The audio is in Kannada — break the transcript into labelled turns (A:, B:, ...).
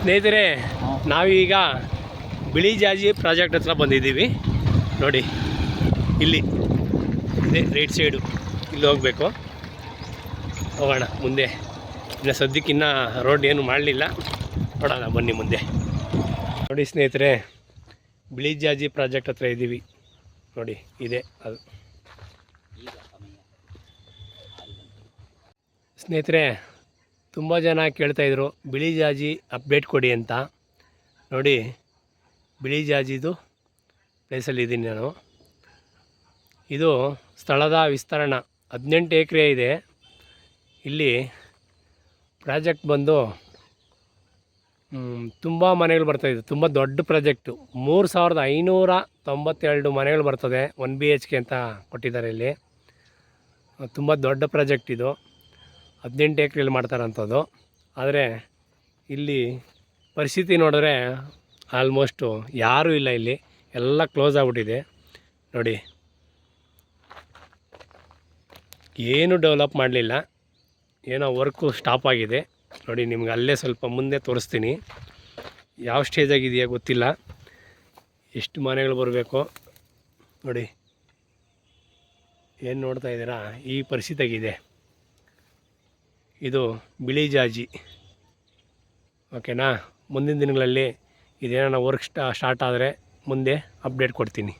A: ಸ್ನೇಹಿತರೆ, ನಾವೀಗ ಬಿಳಿ ಜಾಜಿ ಪ್ರಾಜೆಕ್ಟ್ ಹತ್ರ ಬಂದಿದ್ದೀವಿ. ನೋಡಿ, ಇಲ್ಲಿ, ಇದೆ ರೈಟ್ ಸೈಡು. ಇಲ್ಲಿ ಹೋಗಬೇಕು. ಹೋಗೋಣ, ಮುಂದೆ. ಇನ್ನು ಸದ್ಯಕ್ಕಿನ್ನ ರೋಡ್ ಏನು ಮಾಡಲಿಲ್ಲ. ನೋಡೋಣ, ಬನ್ನಿ ಮುಂದೆ. ನೋಡಿ ಸ್ನೇಹಿತರೆ, ಬಿಳಿ ಜಾಜಿ ಪ್ರಾಜೆಕ್ಟ್ ಹತ್ರ ಇದ್ದೀವಿ. ನೋಡಿ, ಇದೆ, ಅದು. ಸ್ನೇಹಿತರೆ ತುಂಬ ಜನ ಕೇಳ್ತಾಯಿದ್ರು ಬಿಳಿ ಜಾಜಿ ಅಪ್ಡೇಟ್ ಕೊಡಿ ಅಂತ. ನೋಡಿ, ಬಿಳಿ ಜಾಜಿದು ಪ್ಲೇಸಲ್ಲಿದ್ದೀನಿ ನಾನು. ಇದು ಸ್ಥಳದ ವಿಸ್ತರಣ. ಹದಿನೆಂಟು ಎಕರೆ ಇದೆ. ಇಲ್ಲಿ ಪ್ರಾಜೆಕ್ಟ್ ಬಂದು ತುಂಬ ಮನೆಗಳು ಬರ್ತಾಯಿದೆ ತುಂಬ ದೊಡ್ಡ ಪ್ರಾಜೆಕ್ಟು. ಮೂರು ಸಾವಿರದ ಐನೂರ ತೊಂಬತ್ತೆರಡು ಮನೆಗಳು ಬರ್ತದೆ, ಒನ್ ಬಿ ಎಚ್ ಕೆ ಅಂತ ಕೊಟ್ಟಿದ್ದಾರೆ ಇಲ್ಲಿ. ತುಂಬ ದೊಡ್ಡ ಪ್ರಾಜೆಕ್ಟ್ ಇದು. ಹದಿನೆಂಟು ಎಕ್ರೆಯಲ್ಲಿ ಮಾಡ್ತಾರಂಥದ್ದು ಆದರೆ ಇಲ್ಲಿ ಪರಿಸ್ಥಿತಿ ನೋಡಿದ್ರೆ ಆಲ್ಮೋಸ್ಟು ಯಾರೂ ಇಲ್ಲ ಇಲ್ಲಿ. ಎಲ್ಲ ಕ್ಲೋಸ್ ಆಗಿಬಿಟ್ಟಿದೆ. ನೋಡಿ. ಏನು ಡೆವಲಪ್ ಮಾಡಲಿಲ್ಲ. ಏನೋ ವರ್ಕು ಸ್ಟಾಪ್ ಆಗಿದೆ. ನೋಡಿ, ನಿಮ್ಗೆ ಅಲ್ಲೇ ಸ್ವಲ್ಪ ಮುಂದೆ ತೋರಿಸ್ತೀನಿ. ಯಾವ ಸ್ಟೇಜಾಗಿದೆಯಾ ಗೊತ್ತಿಲ್ಲ. ಎಷ್ಟು ಮನೆಗಳು ಬರಬೇಕು. ನೋಡಿ. ಏನು ನೋಡ್ತಾ ಇದ್ದೀರಾ? ಈ ಪರಿಸ್ಥಿತಿಯಾಗಿದೆ ಇದು ಬಿಳಿ ಜಾಜಿ. ಓಕೆನಾ ಮುಂದಿನ ದಿನಗಳಲ್ಲಿ ಇದೇನೋ ವರ್ಕ್ ಸ್ಟಾ ಸ್ಟಾರ್ಟ್ ಆದರೆ ಮುಂದೆ ಅಪ್ಡೇಟ್ ಕೊಡ್ತೀನಿ.